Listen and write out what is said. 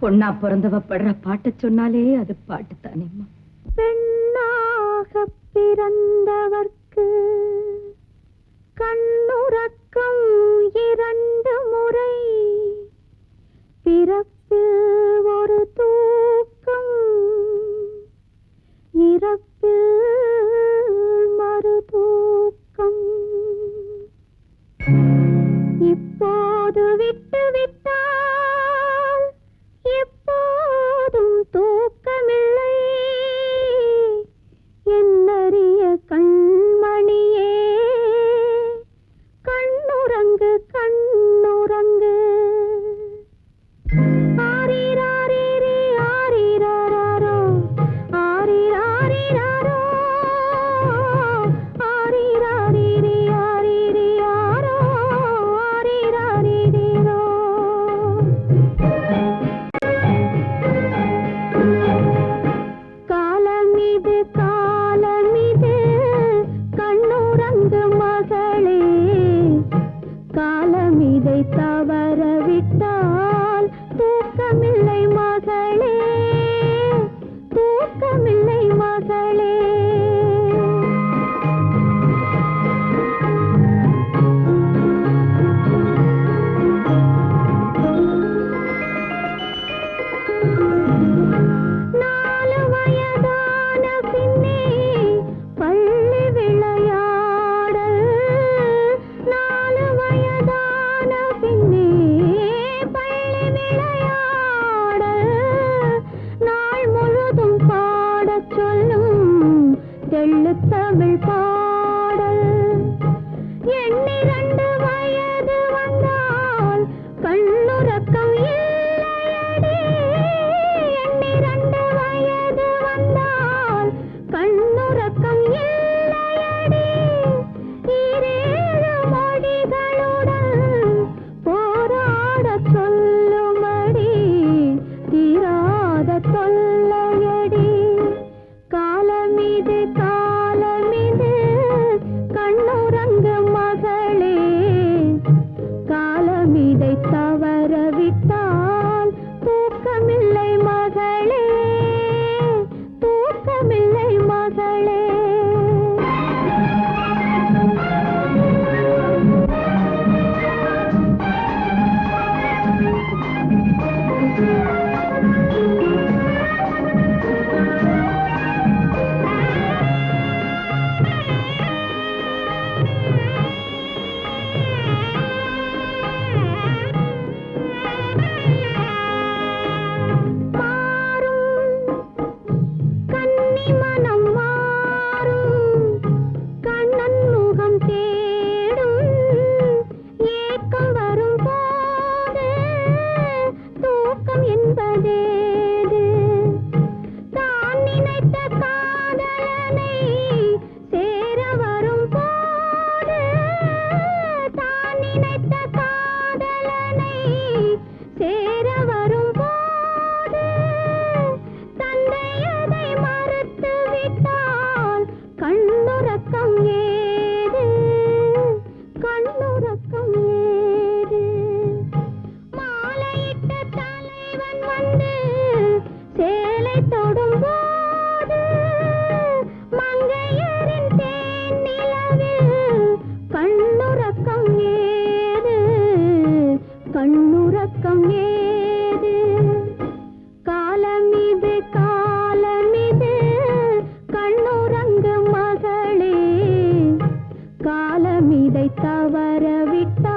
பொண்ணா பிறந்தவ படுற பாட்ட சொன்னாலே அது பாட்டு தானேம்மா பெண்ணாக பிறந்தவர்க்கு கண்ணுறக்கம் இரண்டு முறை. பிறப்பில் ஒரு தூக்கம் இறப்பில் மறு தூக்கம். இப்போது விட்டு விட்டு இதை தவற தவறவிட்ட